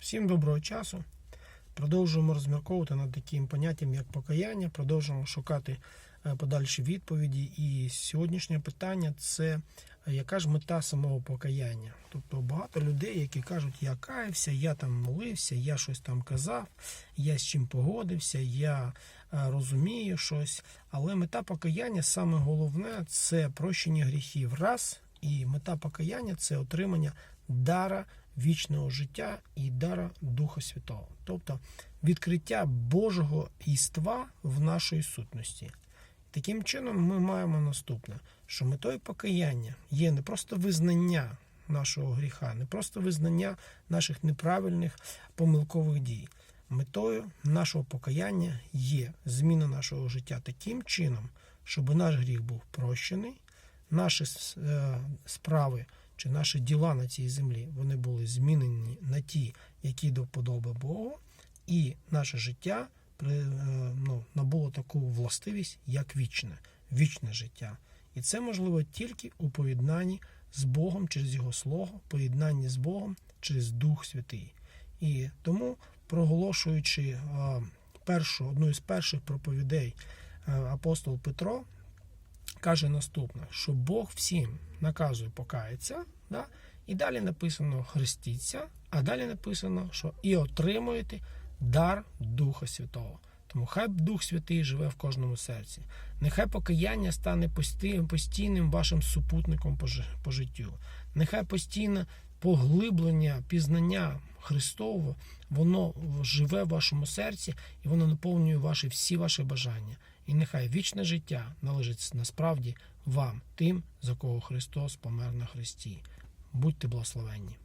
Всім доброго часу. Продовжуємо розмірковувати над таким поняттям, як покаяння, продовжуємо шукати е, подальші відповіді. І сьогоднішнє питання це е, яка ж мета самого покаяння? Тобто багато людей, які кажуть, я каявся, я там молився, я щось там казав, я з чим погодився, я е, розумію щось. Але мета покаяння, саме головне, це прощення гріхів. Раз, і мета покаяння це отримання дара вічного життя і дара Духа Святого, тобто відкриття Божого іства в нашій сутності. Таким чином, ми маємо наступне: що метою покаяння є не просто визнання нашого гріха, не просто визнання наших неправильних помилкових дій. Метою нашого покаяння є зміна нашого життя таким чином, щоб наш гріх був прощений, наші е, справи чи наші діла на цій землі вони були змінені на ті, які до вподоби Богу, і наше життя е, ну, набуло таку властивість, як вічне, вічне життя. І це можливо тільки у поєднанні з Богом через Його Слово, поєднанні з Богом через Дух Святий. І тому, проголошуючи е, першу, одну із перших проповідей апостол Петро, каже наступне, що Бог всім наказує покаятися, да? і далі написано хрестіться, а далі написано, що і отримуєте дар Духа Святого. Тому хай Дух Святий живе в кожному серці. Нехай покаяння стане постійним, вашим супутником по, життю. Нехай постійне поглиблення, пізнання Христового, воно живе в вашому серці і воно наповнює ваші всі ваші бажання. І нехай вічне життя належить насправді вам, тим, за кого Христос помер на Христі. Будьте благословенні.